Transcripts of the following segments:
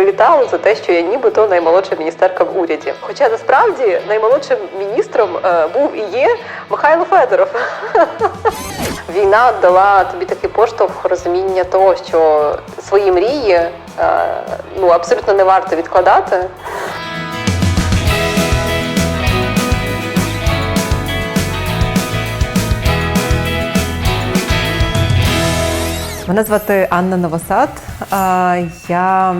прилітало за те, що я нібито наймолодша міністерка в уряді. Хоча насправді наймолодшим міністром е, був і є Михайло Федоров. Війна дала тобі такий поштовх розуміння того, що свої мрії е, ну абсолютно не варто відкладати. Мене звати Анна Новосад. А, Я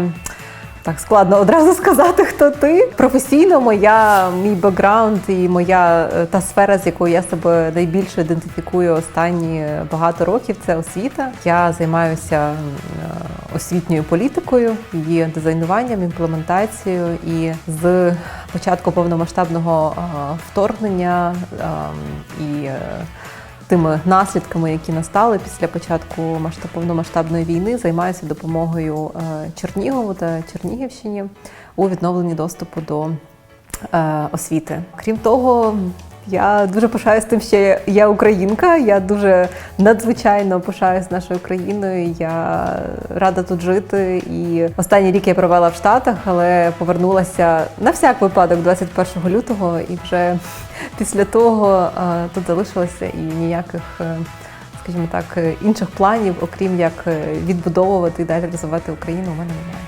так складно одразу сказати, хто ти. Професійно моя мій бекграунд і моя е, та сфера, з якою я себе найбільше ідентифікую останні багато років, це освіта. Я займаюся е, освітньою політикою, її дизайнуванням, імплементацією. І з початку повномасштабного е, вторгнення ем, і тими наслідками, які настали після початку повномасштабної війни, займаюся допомогою е, Чернігову та Чернігівщині у відновленні доступу до е, освіти. Крім того, я дуже пишаюсь тим, що я- українка. Я дуже надзвичайно пишаюсь нашою країною. Я рада тут жити. І останній рік я провела в Штатах, але повернулася на всяк випадок 21 лютого і вже після того тут залишилася і ніяких. е, Скажімо так, інших планів, окрім як е, відбудовувати і далі розвивати Україну, у мене немає.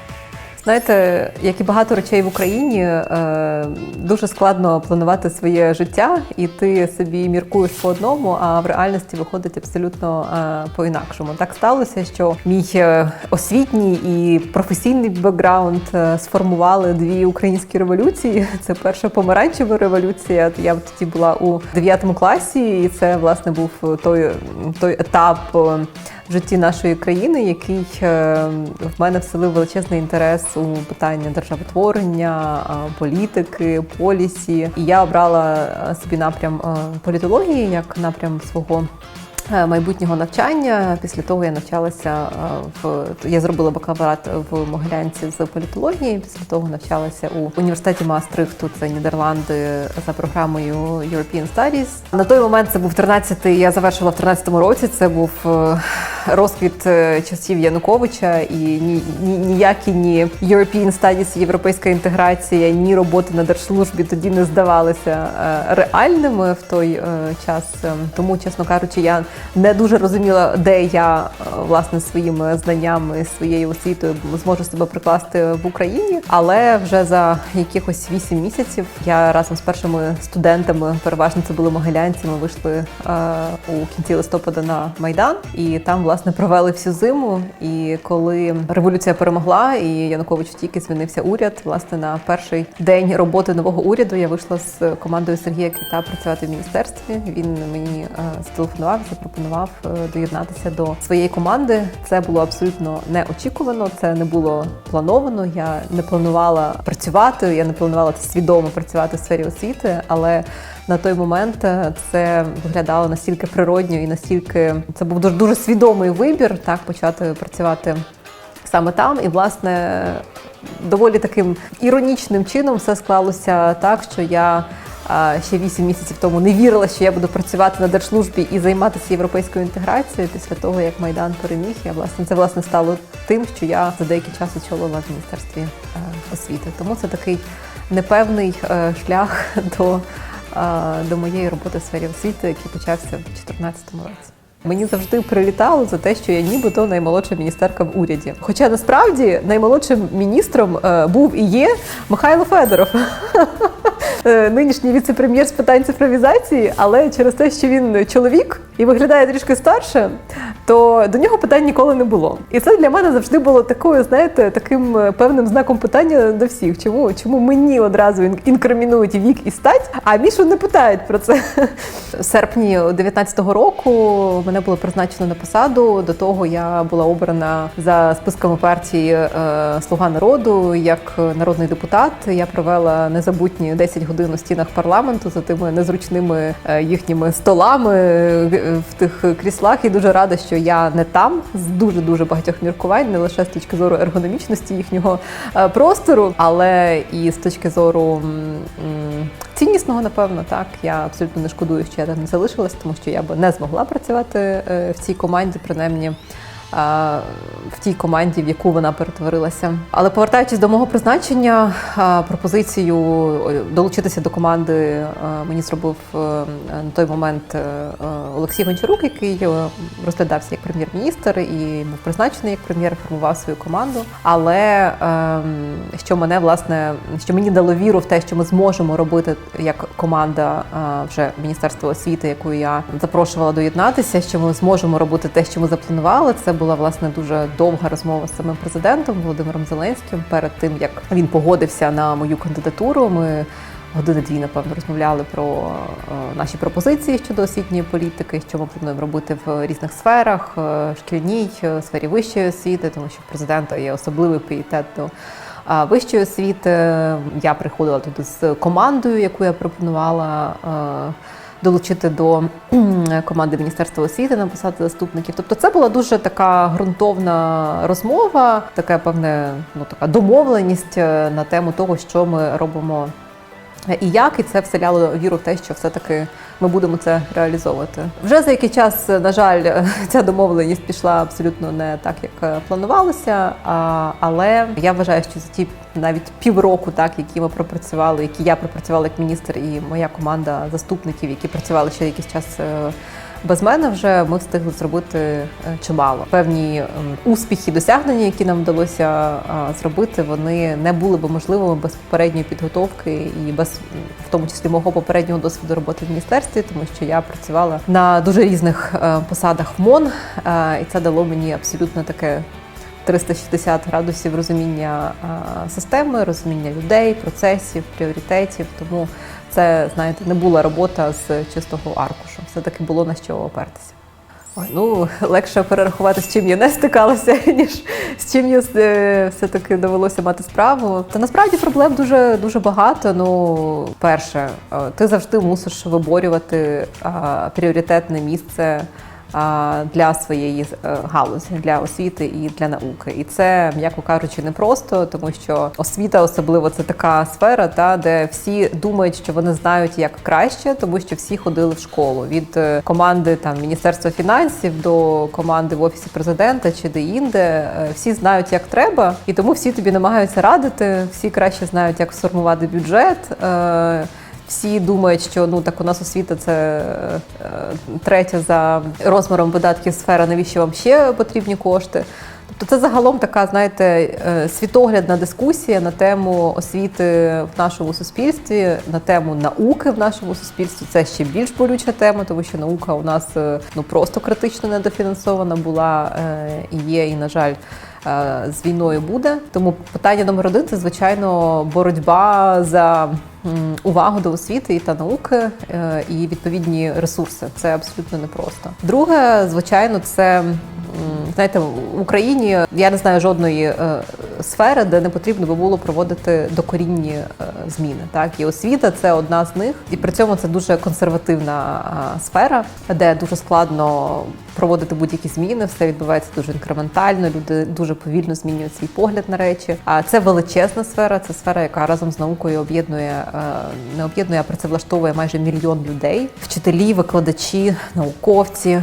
Знаєте, як і багато речей в Україні, е, дуже складно планувати своє життя, і ти собі міркуєш по одному, а в реальності виходить абсолютно е, по-інакшому. Так сталося, що мій е, освітній і професійний бекграунд сформували дві українські революції. Це перша помаранчева революція. Я тоді була у 9 класі, і це власне був той, той етап. Житті нашої країни, який е, в мене вселив величезний інтерес у питання державотворення, е, політики, полісі. І я обрала е, собі напрям політології як напрям свого. Майбутнього навчання після того я навчалася в я зробила бакалаврат в Могилянці з політології. Після того навчалася у університеті Маастрихту, це Нідерланди за програмою European Studies. На той момент це був 13-й, Я завершила в 13-му році. Це був розквіт е, часів Януковича, і ні, ні ніякі ні European Studies, європейська інтеграція, ні роботи на держслужбі тоді не здавалися е, реальними в той е, час. Тому, чесно кажучи, я не дуже розуміла, де я власне своїми знаннями, своєю освітою зможу себе прикласти в Україні. Але вже за якихось 8 місяців я разом з першими студентами, переважно це були могилянці, ми вийшли у кінці листопада на майдан, і там власне провели всю зиму. І коли революція перемогла, і Янукович тільки звільнився уряд, власне на перший день роботи нового уряду я вийшла з командою Сергія Квіта працювати в міністерстві. Він мені е, зателефонував, запропонував е, доєднатися до своєї команди. Це було абсолютно неочікувано, це не було плановано. Я не планувала працювати, я не планувала свідомо працювати в сфері освіти, але на той момент е, це виглядало настільки природньо і настільки це був дуже дуже свідомий вибір так почати працювати саме там. І власне доволі таким іронічним чином все склалося так, що я. Ще вісім місяців тому не вірила, що я буду працювати на держслужбі і займатися європейською інтеграцією. Після того, як Майдан переміг, я власне це власне стало тим, що я за деякий час очолила в міністерстві е, освіти. Тому це такий непевний е, шлях до, е, до моєї роботи в сфері освіти, який почався в 2014 році. Мені завжди прилітало за те, що я нібито наймолодша міністерка в уряді. Хоча насправді наймолодшим міністром е, був і є Михайло Федоров. Е, Нинішній віце-прем'єр з питань цифровізації, але через те, що він чоловік і виглядає трішки старше, то до нього питань ніколи не було. І це для мене завжди було такою, знаєте, таким е, певним знаком питання до всіх. Чому, чому мені одразу ін- інкримінують вік і стать, а Мішу не питають про це. В серпні 19-го року мене було призначено на посаду. До того я була обрана за списками партії е, Слуга народу як народний депутат. Я провела незабутні 10 годин у стінах парламенту за тими незручними е, їхніми столами е, в тих кріслах. І дуже рада, що я не там з дуже дуже багатьох міркувань, не лише з точки зору ергономічності їхнього е, простору, але і з точки зору ціннісного, напевно, так я абсолютно не шкодую, що я там не залишилась, тому що я би не змогла працювати в цій команді, принаймні. В тій команді, в яку вона перетворилася. Але повертаючись до мого призначення, е, пропозицію е, долучитися до команди е, мені зробив е, на той момент е, е, Олексій Гончарук, який е, розглядався як прем'єр-міністр і був призначений як прем'єр, формував свою команду. Але ем, що мене власне, що мені дало віру в те, що ми зможемо робити як команда е, вже Міністерства освіти, яку я запрошувала доєднатися, що ми зможемо робити те, що ми запланували. Це була власне дуже довга розмова з самим президентом Володимиром Зеленським перед тим, як він погодився на мою кандидатуру. Ми години-дві, напевно, розмовляли про е, наші пропозиції щодо освітньої політики, що ми плануємо робити в різних сферах, е, шкільній, е, сфері вищої освіти, тому що в президента є особливий пріоритет до вищої освіти. Я приходила туди з командою, яку я пропонувала. Долучити до команди Міністерства освіти на посади заступників. Тобто це була дуже така ґрунтовна розмова, така певне, ну така домовленість на тему того, що ми робимо і як, і це вселяло віру в те, що все-таки ми будемо це реалізовувати. Вже за який час, на жаль, ця домовленість пішла абсолютно не так, як е, планувалося. Але я вважаю, що за ті навіть півроку, так які ми пропрацювали, які я пропрацювала як міністр, і моя команда заступників, які працювали ще якийсь час. Без мене вже ми встигли зробити е, чимало. Певні ем, успіхи, досягнення, які нам вдалося е, зробити, вони не були б можливими без попередньої підготовки і без, в тому числі, мого попереднього досвіду роботи в міністерстві, тому що я працювала на дуже різних е, посадах в МОН, і це дало мені абсолютно таке 360 градусів розуміння системи, розуміння людей, процесів, пріоритетів. Тому це, знаєте, не була робота з чистого аркушу. Все таки було на що опертися. Ой, ну легше перерахувати, з чим я не стикалася, ніж з чим я е, все-таки довелося мати справу. Та насправді проблем дуже дуже багато. Ну, перше, е, ти завжди мусиш виборювати а, пріоритетне місце для своєї е, галузі, для освіти і для науки. І це, м'яко кажучи, непросто, тому що освіта, особливо, це така сфера, та де всі думають, що вони знають як краще, тому що всі ходили в школу від е, команди там Міністерства фінансів до команди в офісі президента чи де-інде. Е, Всі знають, як треба, і тому всі тобі намагаються радити. Всі краще знають, як сформувати бюджет. Всі думають, що ну так у нас освіта це е, третя за розміром видатків сфера. Навіщо вам ще потрібні кошти? Тобто це загалом така, знаєте, е, світоглядна дискусія на тему освіти в нашому суспільстві, на тему науки в нашому суспільстві. Це ще більш болюча тема, тому що наука у нас е, ну просто критично недофінансована була і є, і на жаль. З війною буде тому питання номер один це звичайно боротьба за увагу до освіти та науки е, і відповідні ресурси. Це абсолютно непросто. Друге, звичайно, це знаєте, в Україні я не знаю жодної е, сфери, де не потрібно би було проводити докорінні е, зміни. Так і освіта це одна з них, і при цьому це дуже консервативна сфера, де дуже складно проводити будь-які зміни. Все відбувається дуже інкрементально. Люди дуже повільно змінюють свій погляд на речі. А це величезна сфера. Це сфера, яка разом з наукою об'єднує не об'єднує, а працевлаштовує майже мільйон людей: вчителі, викладачі, науковці,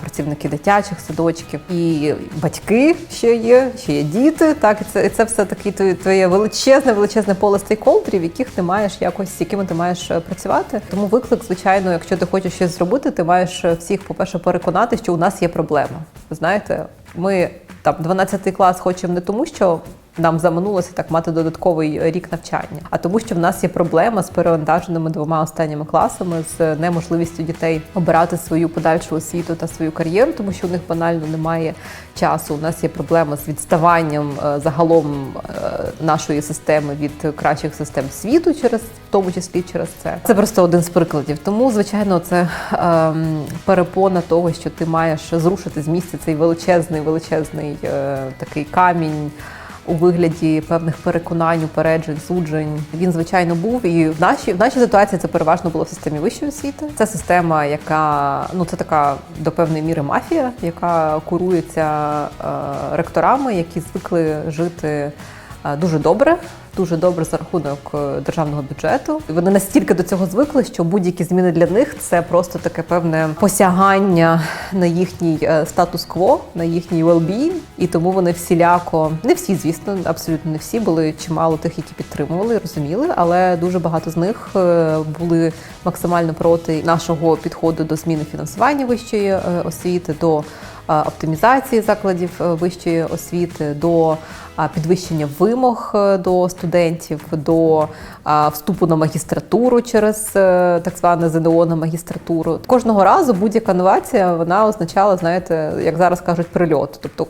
працівники дитячих садочків і батьки ще є, ще є діти. Так, і це, і це все таки твоє- величезне, величезне поле стейкхолдерів, яких ти маєш якось, з якими ти маєш е, працювати. Тому виклик, звичайно, якщо ти хочеш щось зробити, ти маєш е, всіх, по-перше, переконати, що у нас є проблема. Ви знаєте, ми там 12 клас хочемо не тому, що. Нам заманулося так мати додатковий рік навчання, а тому, що в нас є проблема з перевантаженими двома останніми класами, з неможливістю дітей обирати свою подальшу освіту та свою кар'єру, тому що у них банально немає часу. У нас є проблема з відставанням е, загалом е, нашої системи від кращих систем світу, через в тому числі через це. Це просто один з прикладів. Тому, звичайно, це ем, перепона того, що ти маєш зрушити з місця цей величезний, величезний е, такий камінь. У вигляді певних переконань, упереджень, суджень він звичайно був. І в нашій в нашій ситуації це переважно було в системі вищої освіти. Це система, яка ну це така до певної міри мафія, яка курується е, ректорами, які звикли жити е, дуже добре. Дуже добре за рахунок е, державного бюджету. Вони настільки до цього звикли, що будь-які зміни для них це просто таке певне посягання на їхній е, статус-кво, на їхній well-being. І тому вони всіляко, не всі, звісно, абсолютно не всі були чимало тих, які підтримували, розуміли, але дуже багато з них е, були максимально проти нашого підходу до зміни фінансування вищої освіти, до оптимізації закладів е, вищої освіти, до підвищення вимог е, до студентів, до вступу на магістратуру через е, так зване ЗНО на магістратуру. Кожного разу будь-яка новація вона означала, знаєте, як зараз кажуть, прильот. Тобто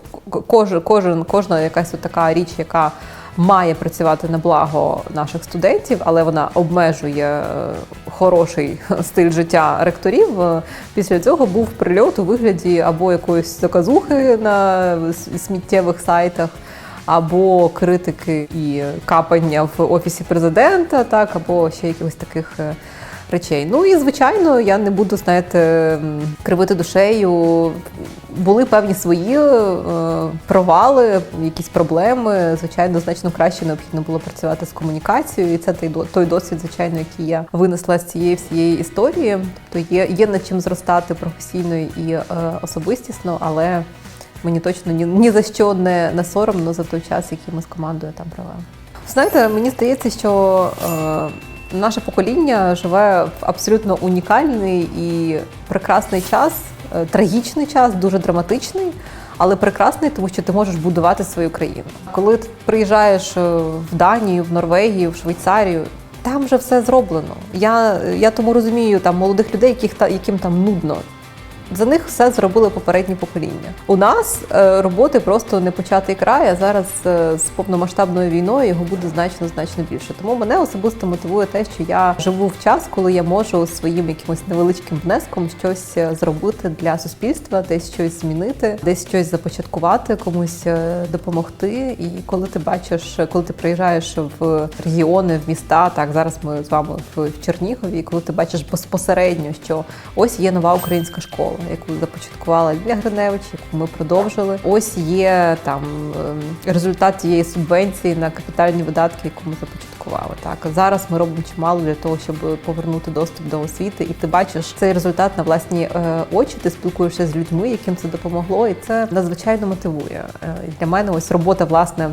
кожен, кожен кожна якась така річ, яка має працювати на благо наших студентів, але вона обмежує е, хороший стиль життя ректорів. е, Після цього був прильот у вигляді або якоїсь заказухи на сміттєвих сайтах. Або критики і капання в офісі президента, так або ще якихось таких е, речей. Ну і звичайно, я не буду знаєте, кривити душею. Були певні свої е, провали, якісь проблеми. Звичайно, значно краще необхідно було працювати з комунікацією, і це той той досвід, звичайно, який я винесла з цієї всієї історії. Тобто є, є над чим зростати професійно і е, особистісно, але. Мені точно ні, ні за що не, не соромно за той час, який ми з командою там провели. Знаєте, мені здається, що е, наше покоління живе в абсолютно унікальний і прекрасний час, е, трагічний час, дуже драматичний, але прекрасний, тому що ти можеш будувати свою країну. Коли ти приїжджаєш е, в Данію, в Норвегію, в Швейцарію. Там вже все зроблено. Я, я тому розумію там молодих людей, яких та яким там нудно. За них все зробили попередні покоління. У нас е, роботи просто не початий край, а зараз е, з повномасштабною війною його буде значно значно більше. Тому мене особисто мотивує те, що я живу в час, коли я можу своїм якимось невеличким внеском щось е, зробити для суспільства, десь щось змінити, десь щось започаткувати, комусь допомогти. І коли ти бачиш, коли ти приїжджаєш в регіони, в міста, так зараз ми з вами в, Чернігові, коли ти бачиш безпосередньо, що ось є нова українська школа, яку започаткувала Лілія Гриневич, яку ми продовжили. Ось є там ем, результат тієї субвенції на капітальні видатки, яку ми започаткували. Так зараз ми робимо чимало для того, щоб повернути доступ до освіти, і ти бачиш цей результат на власні е, очі. Ти спілкуєшся з людьми, яким це допомогло, і це надзвичайно мотивує. Е, Для мене ось робота власне.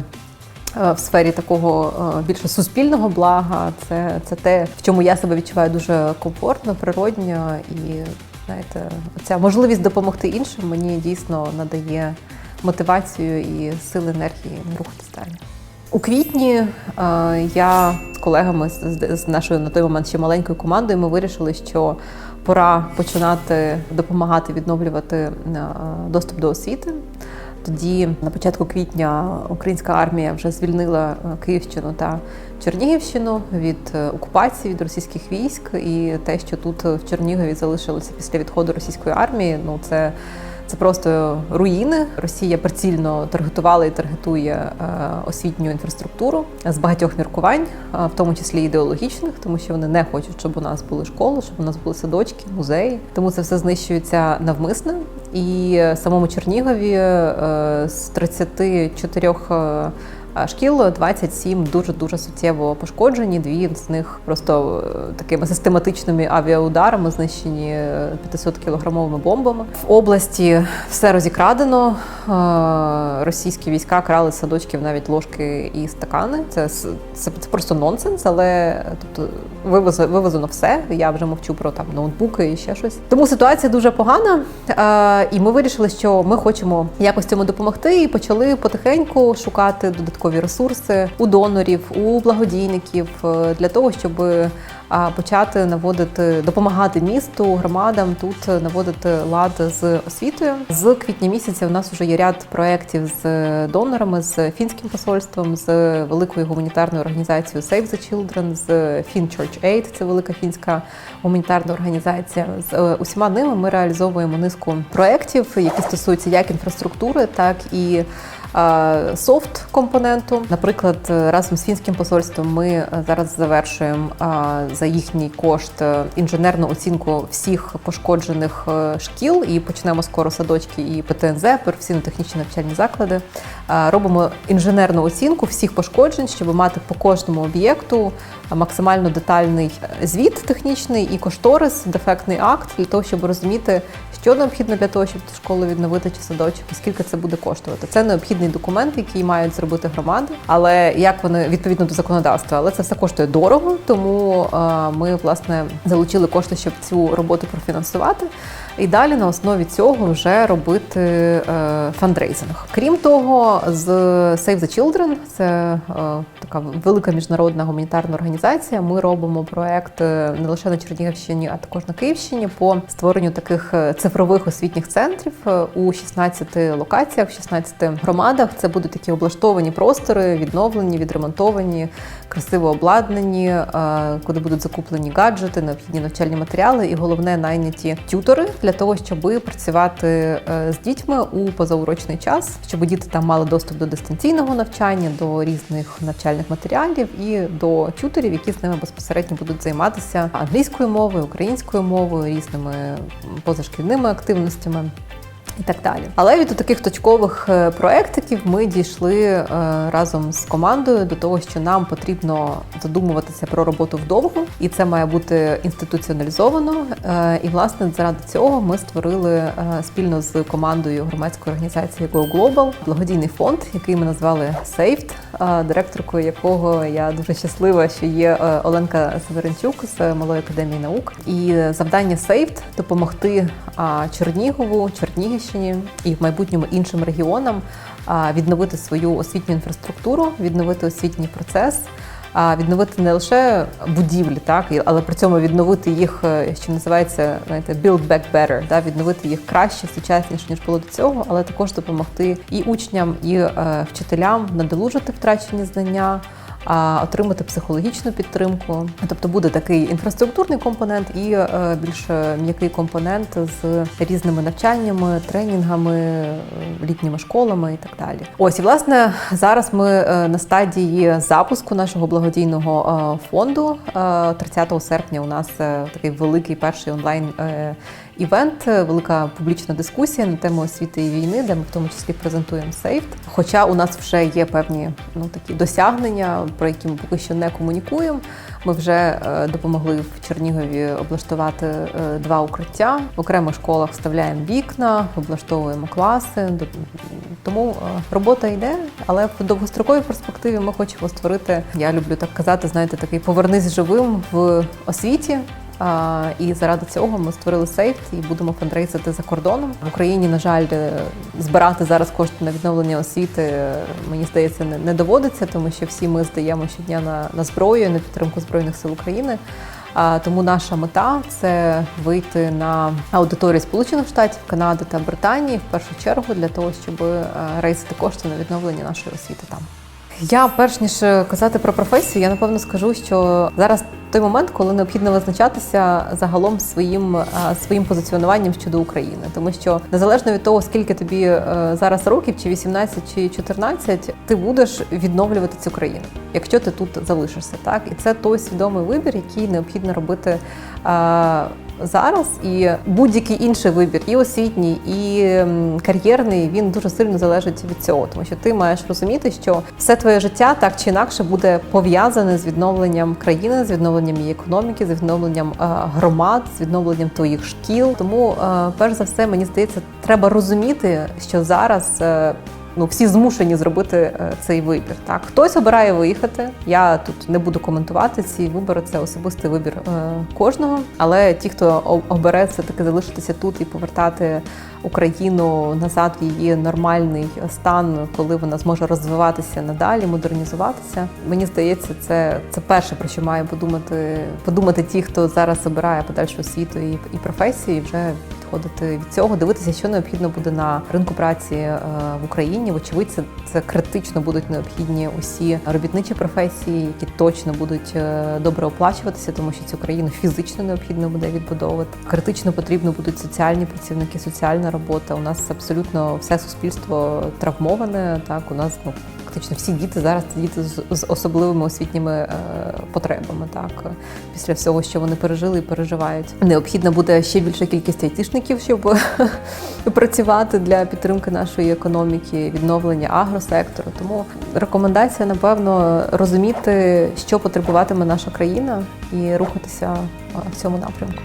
е, В сфері такого е, більше суспільного блага, це, це те, в чому я себе відчуваю дуже комфортно, природньо, і знаєте, ця можливість допомогти іншим мені дійсно надає мотивацію і сили енергії рухатись далі. У квітні е, я з колегами з, нашою на той момент ще маленькою командою ми вирішили, що пора починати допомагати відновлювати е, доступ до освіти. Тоді, на початку квітня, українська армія вже звільнила е, Київщину та Чернігівщину від е, окупації від російських військ, і те, що тут е, в Чернігові залишилося після відходу російської армії, ну це. Це просто руїни. Росія прицільно таргетувала і таргетує е, освітню інфраструктуру з багатьох міркувань, в тому числі ідеологічних, тому що вони не хочуть, щоб у нас були школи, щоб у нас були садочки, музеї. Тому це все знищується навмисно. І самому Чернігові з 34 е, Шкіл 27 дуже дуже суттєво пошкоджені. Дві з них просто е, такими систематичними авіаударами знищені 500 кілограмовими бомбами. В області все розікрадено. Е, Російські війська крали садочків навіть ложки і стакани. Це, це, це просто нонсенс, але тобто вивезено, все. Я вже мовчу про там ноутбуки і ще щось. Тому ситуація дуже погана. Е, І ми вирішили, що ми хочемо якось цьому допомогти, і почали потихеньку шукати додаткові ресурси у донорів, у благодійників е, для того, щоб е, почати наводити, допомагати місту, громадам тут наводити лад з освітою. З квітня місяця у нас вже є ряд проєктів з донорами, з фінським посольством, з великою гуманітарною організацією Save the Children, з FinChurch Aid, це велика фінська гуманітарна організація. З е, усіма ними ми реалізовуємо низку проєктів, які стосуються як інфраструктури, так і софт компоненту. Наприклад, разом з фінським посольством ми е, зараз завершуємо за їхній кошт е, інженерну оцінку всіх пошкоджених е, шкіл. І почнемо скоро садочки і ПТНЗ, професійно-технічні навчальні заклади. Е, Робимо інженерну оцінку всіх пошкоджень, щоб мати по кожному об'єкту максимально детальний звіт технічний і кошторис, дефектний акт для того, щоб розуміти, що необхідно для того, щоб школу відновити чи садочок, і скільки це буде коштувати. Це необхідний документ, який мають зробити громади, але як вони відповідно до законодавства, але це все коштує дорого, тому ми власне залучили кошти, щоб цю роботу профінансувати. І далі на основі цього вже робити е, фандрейзинг. Крім того, з Save the Children, це е, така велика міжнародна гуманітарна організація. Ми робимо проект е, не лише на Чернігівщині, а також на Київщині по створенню таких цифрових освітніх центрів у 16 локаціях, в 16 громадах. Це будуть такі облаштовані простори, відновлені, відремонтовані, красиво обладнані, куди будуть закуплені гаджети, необхідні навчальні матеріали, і головне найняті тютори для того, щоб працювати е, з дітьми у позаурочний час, щоб діти там мали доступ до дистанційного навчання, до різних навчальних матеріалів і до тюторів, які з ними безпосередньо будуть займатися англійською мовою, українською мовою, різними позашкільними активностями. І так далі. Але від таких точкових проектиків проєктиків ми дійшли е, разом з командою до того, що нам потрібно задумуватися про роботу вдовгу, і це має бути інституціоналізовано. Е, І власне заради цього ми створили е, спільно з командою громадської організації Go Global благодійний фонд, який ми назвали SAFED, е, директоркою якого я дуже щаслива, що є е, Оленка Северенчук з Малої академії наук. І завдання Сейфт – допомогти Чернігову, Чернігівщині і в майбутньому іншим регіонам відновити свою освітню інфраструктуру, відновити освітній процес. Відновити не лише будівлі, так але при цьому відновити їх, е, що називається знаєте, build back better, да, відновити їх краще, сучасніше ніж було до цього, але також допомогти і учням, і е, вчителям надолужити втрачені знання. Отримати психологічну підтримку, тобто буде такий інфраструктурний компонент і е, більш е, м'який компонент з різними навчаннями, тренінгами, е, літніми школами і так далі. Ось і власне зараз ми на стадії запуску нашого благодійного фонду. Е, 30 серпня у нас такий великий перший онлайн. Івент, е, велика публічна дискусія на тему освіти і війни, де ми в тому числі презентуємо сейфт. Хоча у нас вже є певні ну такі досягнення, про які ми поки що не комунікуємо. Ми вже е, допомогли в Чернігові облаштувати е, два укриття. В окремих школах вставляємо вікна, облаштовуємо класи. Тому робота йде, але в довгостроковій перспективі ми хочемо створити. Я люблю так казати, знаєте, такий повернись живим в освіті. І заради цього ми створили сейф і будемо фандрейзити за кордоном. В Україні, на жаль, е, збирати зараз кошти на відновлення освіти, е, мені здається, не, не доводиться, тому що всі ми здаємо щодня на, на зброю, на підтримку Збройних сил України. А, тому наша мета це вийти на аудиторію Сполучених Штатів, Канади та Британії в першу чергу для того, щоб е, рейсити кошти на відновлення нашої освіти там. Я перш ніж казати про професію, я напевно скажу, що зараз той момент, коли необхідно визначатися загалом своїм е, своїм позиціонуванням щодо України, тому що незалежно від того, скільки тобі е, зараз років, чи 18, чи 14, ти будеш відновлювати цю країну, якщо ти тут залишишся, так і це той свідомий вибір, який необхідно робити. Е, Зараз і будь-який інший вибір, і освітній, і кар'єрний, він дуже сильно залежить від цього, тому що ти маєш розуміти, що все твоє життя так чи інакше буде пов'язане з відновленням країни, з відновленням її економіки, з відновленням е, громад, з відновленням твоїх шкіл. Тому, е, перш за все, мені здається, треба розуміти, що зараз. Ну, всі змушені зробити е, цей вибір. Так, хтось обирає виїхати. Я тут не буду коментувати ці вибори. Це особистий вибір е, кожного. Але ті, хто обере все таки залишитися тут і повертати Україну назад в її нормальний стан, коли вона зможе розвиватися надалі, модернізуватися. Мені здається, це, це перше про що має подумати подумати ті, хто зараз обирає подальшу освіту і, і професію, і вже відходити від цього, дивитися, що необхідно буде на ринку праці е, в Україні. Вочевидь, це, це критично будуть необхідні усі робітничі професії, які точно будуть е, добре оплачуватися, тому що цю країну фізично необхідно буде відбудовувати. Критично потрібно будуть соціальні працівники, соціальна робота. У нас абсолютно все суспільство травмоване. Так, у нас ну фактично всі діти зараз діти з, з особливими освітніми е, потребами. Так після всього, що вони пережили і переживають. Необхідна буде ще більша кількість айтішників, щоб працювати для підтримки нашої економіки, відновлення агросектору. Тому рекомендація, напевно, розуміти, що потребуватиме наша країна, і рухатися е, в цьому напрямку.